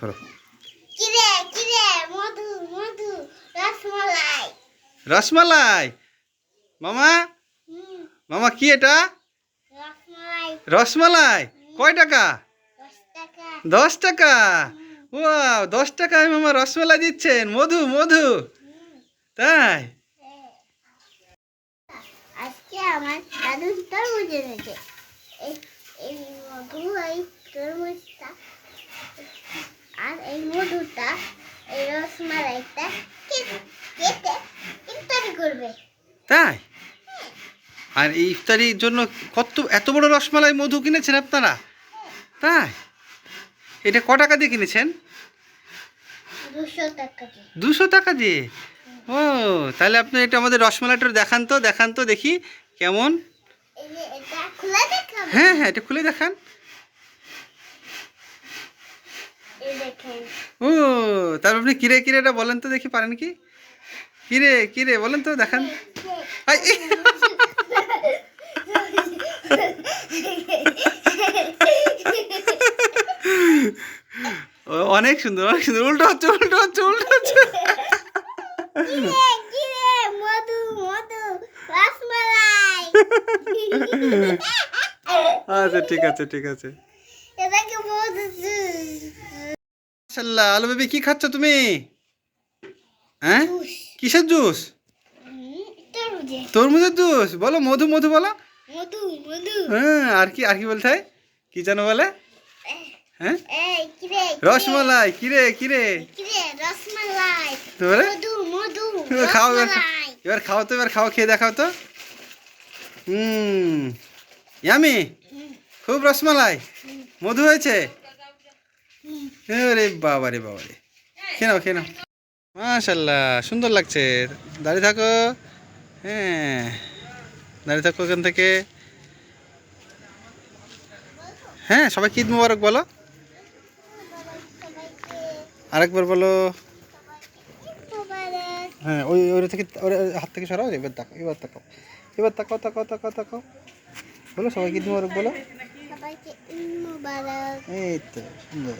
করো। কিরে কিরে মধু মধু রসমালাই। রসমালাই? মামা? মামা কি এটা? রসমালাই। রসমালাই? কয় টাকা? দশ টাকা। ও দশ টাকায় মামা রসমালাই দিচ্ছেন। মধু মধু। তাই? আজকে আমার দাদু তরমুজ এনেছে। এই এই মধু এই তরমুজটা আর এই মধুটা এই রসমালাইটা কে- কেটে ইফতারি করবে। তাই? আর এই ইফতারির জন্য কত এত বড় রসমালাই মধু কিনেছেন আপনারা? তাই? এটা ক টাকা দিয়ে কিনেছেন? দুশো টাকা দিয়ে। ও তাহলে আপনি এটা আমাদের রসমালাইটা দেখান তো দেখান তো দেখি কেমন। হ্যাঁ হ্যাঁ এটা খুলে দেখান। ও আপনি কিরে কিরে এটা বলেন তো দেখি পারেন কি? কিরে কিরে বলেন তো দেখান। অনেক সুন্দর অনেক সুন্দর। উল্টো হচ্ছে উল্টো হচ্ছে উল্টো হচ্ছে। আচ্ছা ঠিক আছে ঠিক আছে। মাশাল্লাহ আলু বেবি কি খাচ্ছ তুমি? হ্যাঁ? কিসের জুস? তরমুজের। জুস? বলো মধু মধু বলো। হ্যাঁ আর কি আর কি বলতে হয়? কি যেন বলে? হ্যাঁ? রসমালাই কিরে কিরে খাও এবার এবার খাও তো এবার খাও খেয়ে দেখাও তো। হুম। ইয়ামি খুব রসমালাই। মধু হয়েছে? রে বাবা রে বাবা রে। খেয়ে নাও খেয়ে নাও। মাশাল্লাহ সুন্দর লাগছে। দাঁড়িয়ে থাকো। হ্যাঁ দাঁড়িয়ে থাকো ওখান থেকে। হ্যাঁ সবাইকে ঈদ মুবারক বলো। আরেকবার বলো। হ্যাঁ ওই ওর থেকে ওর হাত থেকে সরাও এবার তাকাও এবার তাকাও। এবার তাকাও তাকাও তাকাও তাকাও। বলো সবাইকে ঈদ মুবারক বলো। এই তো সুন্দর।